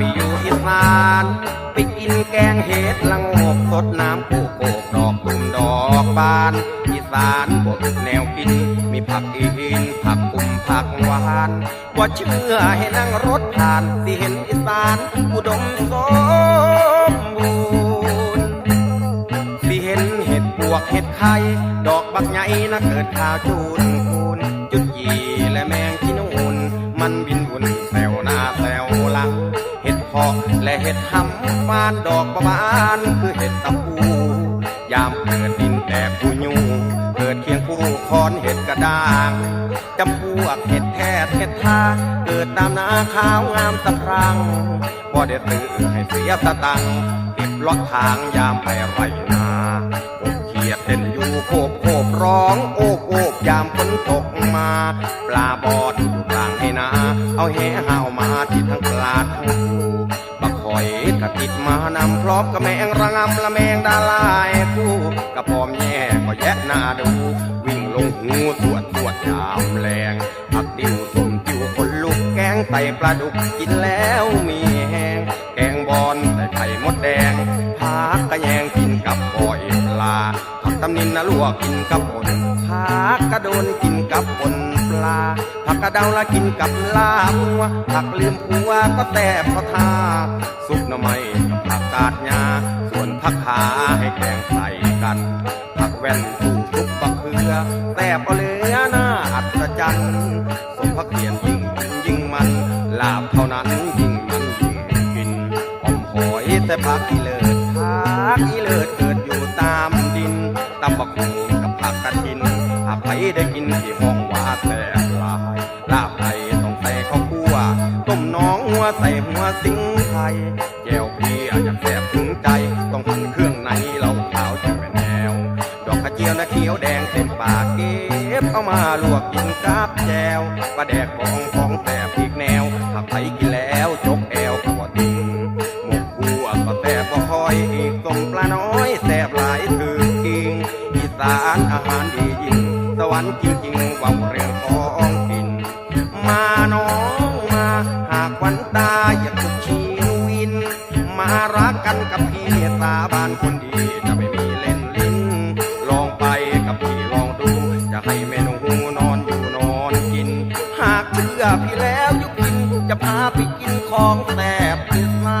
ไปอยู่อีสานไปกินแกงเห็ดละงกสดน้ำโกโกกดอกตุ่มดอกบาน อีสานบทแนวกิน มีผักอีหินผักกุมผักหวานว่าเชื่อให้นั่งรถผ่านสิเห็นอีสานอุดมสมบูรณ์สิเห็นเห็ดปวกเห็ดไข่ดอกบักใหญ่นะเกิดขาวจูนคูนจุดยีและแมงกินนูนมันบิน เห็ดเพาะและเห็ดหำบานดอกประบานคือเห็ดตะปูยามเกิดดินแต่ผู้ยูเกิดเคียงผู้คอนเห็ดกระด้างจำพวกเห็ดแท้เห็ดทาเกิดตามนาขาวงามสะพรังพอได้ซื้อให้เสียสตังค์ติดลอดทางยามไปไรนาโอเขียดเต้นอยู่โคบโคบร้องโอบโอบยามฝนตกมา ปลาบอดอยู่กลางให้นา เอาแหห่าวมาที่ทั้งปลาทั้ง อยกระติดมานำพร้อมกับแมงระงำละแมงดาลายคู่กระพร้อมแย่ก็แยะหน้าดู วิ่งลงหูสวดสวดยามแรงผักดิ้วสมจิวคนลุกแกงใส่ปลาดุกกินแล้วมีแห้งแกงบอนใส่ไข่มดแดงผักกระแยงกินกับปอยปลาผักตำนินนะลวกกินกับป่นผักกระโดนกินกับป่นปลา ผักกระเดาละกินกับลาบัวผักลืมผัวก็แตบก็ทาซุปหน่อไม้กับผักกาดยาส่วนผักขาให้แกงใส่กัน ผักแว่นผู้ทุกบักเขือแตบเอเหลือหน้าอัศจรรย์สมพักเขียนยิ่งกินยิ่งมัน ลาบเท่านั้นยิ่งมันยิ่งกินหอมหอยแต่ผักอีเลิศผักอีเลิศเกิดอยู่ตามดินตำบักหุงกับผักกระถินหากใครได้ ใส่หัวสิงไทยแก้วพี่อาจจะแสบถึงใจ ต้องหันเครื่องในเราขาวจะเป็นแนว ดอกกระเจียวนะเขียวแดงเต็มปากเก็บเอามาลวกกินกับแจวปลาแดกบองของแสบอีกแนวถ้าใครกินแล้วจกแอวก็ติงหมกบัวก็แสบบ่คอยอีกต้มปลาน้อยแสบหลายถือกิงอีสานอาหารดียิ่งสวรรค์จริงๆว่าเรื่องของ กกันกับพี่สาบานคนดีจะไม่มีเล่นลิ้น ลองไปกับพี่ลองดู จะให้เมนูนอนอยู่นอนกิน หากเชื่อพี่แล้วยุกิน จะพาไปกินของแสบพิซซ่า